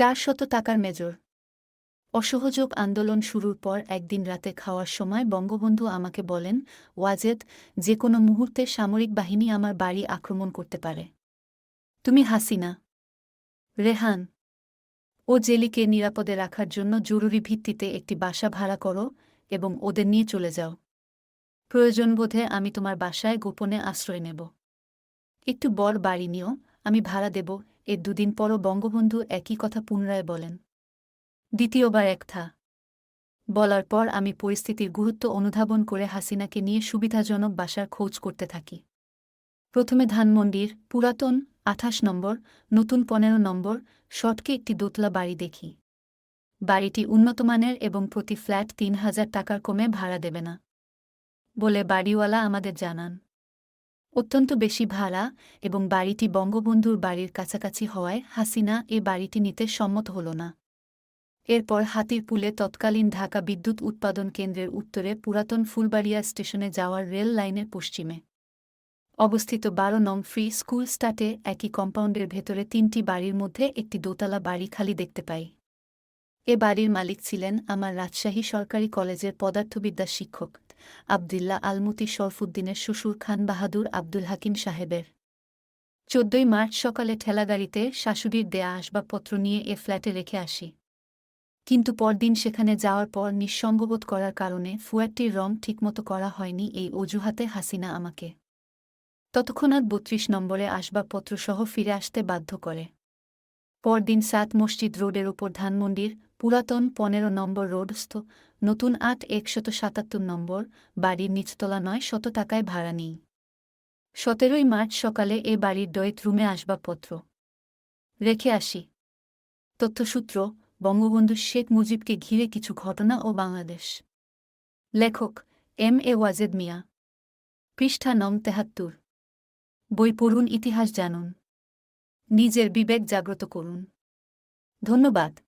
চারশত টাকার মেজর। অসহযোগ আন্দোলন শুরুর পর একদিন রাতে খাওয়ার সময় বঙ্গবন্ধু আমাকে বলেন, ওয়াজেদ, যে কোনো মুহূর্তে সামরিক বাহিনী আমার বাড়ি আক্রমণ করতে পারে। তুমি হাসিনা। রেহান। ও জেলিকে নিরাপদে রাখার জন্য জরুরি ভিত্তিতে একটি বাসা ভাড়া করো এবং ওদের নিয়ে চলে যাও। প্রয়োজনবোধে আমি তোমার বাসায় গোপনে আশ্রয় নেব। একটু বড় বাড়ি নিও, আমি ভাড়া দেব এর দুদিন পরও বঙ্গবন্ধু একই কথা পুনরায় বলেন। দ্বিতীয়বার একথা। বলার পর আমি পরিস্থিতির গুরুত্ব অনুধাবন করে হাসিনাকে নিয়ে সুবিধাজনক বাসার খোঁজ করতে থাকি। প্রথমে ধানমন্ডির পুরাতন আঠাশ নম্বর, নতুন পনেরো নম্বর শর্টকে একটি দোতলা বাড়ি দেখি। বাড়িটি উন্নতমানের এবং প্রতি ফ্ল্যাট তিন হাজার টাকার কমে ভাড়া দেবে না। বলে বাড়িওয়ালা আমাদের জানান। অত্যন্ত বেশি ভাড়া এবং বাড়িটি বঙ্গবন্ধুর বাড়ির কাছাকাছি হওয়ায় হাসিনা এ বাড়িটি নিতে সম্মত হল না। এরপর হাতিরপুলে তৎকালীন ঢাকা বিদ্যুৎ উৎপাদন কেন্দ্রের উত্তরে পুরাতন ফুলবাড়িয়া স্টেশনে যাওয়ার রেল লাইনের পশ্চিমে। অবস্থিত বারো নং ফ্রি স্কুল স্টাটে একই কম্পাউন্ডের ভেতরে তিনটি বাড়ির মধ্যে একটি দোতলা বাড়ি খালি দেখতে পাই। এ বাড়ির মালিক ছিলেন আমার রাজশাহী সরকারি কলেজের পদার্থবিদ্যা শিক্ষক। আবদুল্লাহ আলমুতি শরফুদ্দিনের শ্বশুর খান বাহাদুর আব্দুল হাকিম সাহেবের। চোদ্দই মার্চ সকালে ঠেলাগাড়িতে শাশুড়ির দেয়া আসবাবপত্র নিয়ে এ ফ্ল্যাটে রেখে আসি। কিন্তু পরদিন সেখানে যাওয়ার পর নিঃসঙ্গবোধ করার কারণে ফুয়ারটির রং ঠিকমতো করা হয়নি এই অজুহাতে হাসিনা আমাকে। তৎক্ষণাৎ বত্রিশ নম্বরে আসবাবপত্রসহ ফিরে আসতে বাধ্য করে। পরদিন সাত মসজিদ রোডের ওপর ধানমন্ডির পুরাতন পনেরো নম্বর রোডস্থ, নতুন আট একশত সাতাত্তর নম্বর বাড়ির নিচতলা নয় শত টাকায় ভাড়া নেই। সতেরোই মার্চ সকালে এ বাড়ির ডয়েত রুমে আসবাবপত্র। রেখে আসি। তথ্যসূত্র, বঙ্গবন্ধু শেখ মুজিবকে ঘিরে কিছু ঘটনা ও বাংলাদেশ। লেখক, এম এ ওয়াজেদ মিয়া। পৃষ্ঠা নম তেহাত্তর। বই পড়ুন, ইতিহাস জানুন। নিজের বিবেক জাগ্রত করুন। ধন্যবাদ।